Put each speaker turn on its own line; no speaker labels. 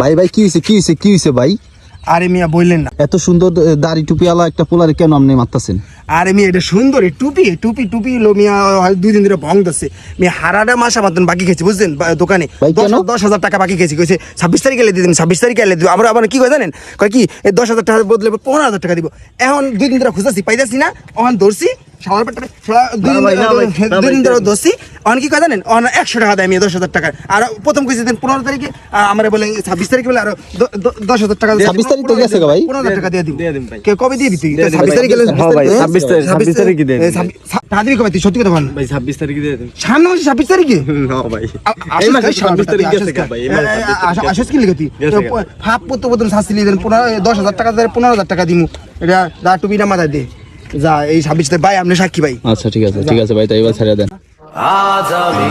ভাই ভাই কি হয়েছে কি হয়েছে কি হয়েছে ভাই?
আরে মিয়া বললেন না।
এত সুন্দর দাড়ি টুপিওয়ালা একটা পোলারে কেন আপনি মারতাছেন?
আরে মিয়া এটা সুন্দর টুপি টুপি টুপি লো মিয়া দুই দিন ধরে ভং দিচ্ছে মিয়া হারাটা মাসা মতন বাকি খেয়েছি বুঝছেন? দোকানে দশ হাজার টাকা বাকি খেয়েছি কইছে ছাব্বিশ তারিখে এলে দিয়ে দিন ছাব্বিশ তারিখে এলে দিব আমরা আবার কি কয় জানেন? কয় কি এই দশ হাজার টাকা বদলে পনেরো হাজার টাকা দিব। এখন দুই দিন ধরে খুঁজাছি পাইতাছি না এখন ধরছি। দুই দিন ধরে- একশো টাকা দেয় দশ হাজার টাকা আর প্রথম দিন পনেরো তারিখে আমরা বলে ছাব্বিশ তারিখে বলে আরও দশ হাজার টাকা
26 তারিখ তো গেছে ভাই।
পনেরো হাজার টাকা দিয়ে দিব।
দিয়ে দিন ভাই।
কে কবে দিয়ে দিবি? তুই
দিয়ে দিন
ছাব্বিশ তারিখে এলে
হ্যাঁ ভাই,
হ্যাঁ?
26 তারিখ- 26 তারিখে দিয়ে দিন
এ, ছাব্বিশ- ছা- টাকা দিবি। কবে তুই? সত্যি কথা বল।
ভাই ছাব্বিশ তারিখে দিয়ে দিন
সামনে মাসে ছাব্বিশ তারিখে?
না ভাই। তারিখ গেছে ভাই
আসিস কি লিখে তুই? হাফ পত্র বদল শাস্তি লিখেন পনেরো দশ হাজার টাকা পনেরো হাজার টাকা দিমু। এটা দা টুপিটা মাথায় দে। যা এই ছাব্বিশ ভাই আপনি সাক্ষী ভাই।
আচ্ছা ঠিক আছে ঠিক আছে ভাই তাই এবার ছেড়ে দেন।
আজ আমি